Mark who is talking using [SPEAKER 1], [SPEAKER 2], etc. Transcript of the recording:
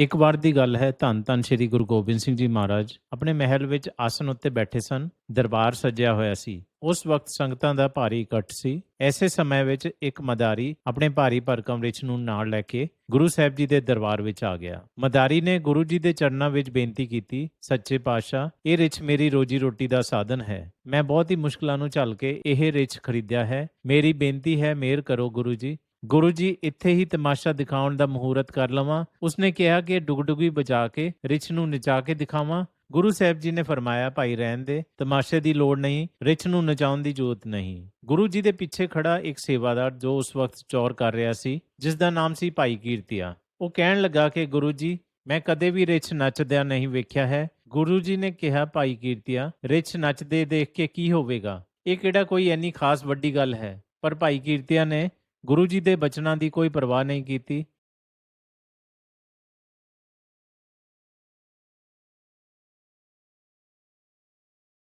[SPEAKER 1] ਇੱਕ ਵਾਰ ਦੀ ਗੱਲ ਹੈ, ਧੰਨ ਧੰਨ ਸ੍ਰੀ ਗੁਰੂ ਗੋਬਿੰਦ ਸਿੰਘ ਜੀ ਮਹਾਰਾਜ। ਆਪਣੇ ਮਹਿਲ ਵਿੱਚ ਆਸਨ ਉੱਤੇ ਬੈਠੇ ਸਨ, ਦਰਬਾਰ ਸਜਿਆ ਹੋਇਆ ਸੀ। ਉਸ ਵਕਤ ਸੰਗਤਾਂ ਦਾ ਭਾਰੀ ਇਕੱਠ ਸੀ। ਐਸੇ ਸਮੇਂ ਵਿੱਚ ਇੱਕ ਮਦਾਰੀ ਆਪਣੇ ਭਾਰੀ ਭਰਕਮ ਰਿਛ ਨੂੰ ਨਾਲ ਲੈ ਕੇ ਗੁਰੂ ਸਾਹਿਬ ਜੀ ਦੇ ਦਰਬਾਰ ਵਿੱਚ ਆ ਗਿਆ। ਮਦਾਰੀ ਨੇ ਗੁਰੂ ਜੀ ਦੇ ਚਰਨਾਂ ਵਿੱਚ ਬੇਨਤੀ ਕੀਤੀ, ਸੱਚੇ ਪਾਤਸ਼ਾਹ, ਇਹ ਰਿਛ ਮੇਰੀ ਰੋਜੀ ਰੋਟੀ ਦਾ ਸਾਧਨ ਹੈ। ਮੈਂ ਬਹੁਤ ਹੀ ਮੁਸ਼ਕਲਾਂ ਨੂੰ ਝੱਲ ਕੇ ਇਹ ਰਿਛ ਖਰੀਦਿਆ ਹੈ। ਮੇਰੀ ਬੇਨਤੀ ਹੈ, ਮਿਹਰ ਕਰੋ ਗੁਰੂ ਜੀ। ਗੁਰੂ ਜੀ, ਇੱਥੇ ਹੀ ਤਮਾਸ਼ਾ ਦਿਖਾਉਣ ਦਾ ਮਹੂਰਤ ਕਰ ਲਵਾਂ। ਉਸਨੇ ਕਿਹਾ ਕਿ ਡੁਗਡੁਗੀ ਬਜਾ ਕੇ, ਰਿਛ ਨੂੰ ਨਚਾ ਕੇ ਦਿਖਾਵਾਂ। ਗੁਰੂ ਸਾਹਿਬ ਜੀ ਨੇ ਫਰਮਾਇਆ, ਭਾਈ, ਰਹਿਣ ਦੇ। ਤਮਾਸ਼ੇ ਦੀ ਲੋੜ ਨਹੀਂ, ਰਿਛ ਨੂੰ ਨਚਾਉਣ ਦੀ ਜ਼ਰੂਰਤ ਨਹੀਂ। ਗੁਰੂ ਜੀ ਦੇ ਪਿੱਛੇ ਖੜਾ ਇੱਕ ਸੇਵਾਦਾਰ ਜੋ ਉਸ ਵਕਤ ਚੌਰ ਕਰ ਰਿਹਾ ਸੀ, ਜਿਸ ਦਾ ਨਾਮ ਸੀ ਭਾਈ ਕੀਰਤੀਆ। ਉਹ ਕਹਿਣ ਲੱਗਾ ਕਿ, ਗੁਰੂ ਜੀ, ਮੈਂ ਕਦੇ ਵੀ ਰਿਛ ਨੱਚਦਿਆਂ ਨਹੀਂ ਵੇਖਿਆ ਹੈ। ਗੁਰੂ ਜੀ ਨੇ ਕਿਹਾ, ਭਾਈ ਕੀਰਤੀਆ, ਰਿਛ ਨੱਚਦੇ ਦੇਖ ਕੇ ਕੀ ਹੋਵੇਗਾ? ਇਹ ਕਿਹੜਾ ਕੋਈ ਇੰਨੀ ਖਾਸ ਵੱਡੀ ਗੱਲ ਹੈ? ਪਰ ਭਾਈ ਕੀਰਤੀਆ ਨੇ ਗੁਰੂ ਜੀ ਦੇ ਬਚਨਾਂ ਦੀ ਕੋਈ ਪਰਵਾਹ ਨਹੀਂ ਕੀਤੀ।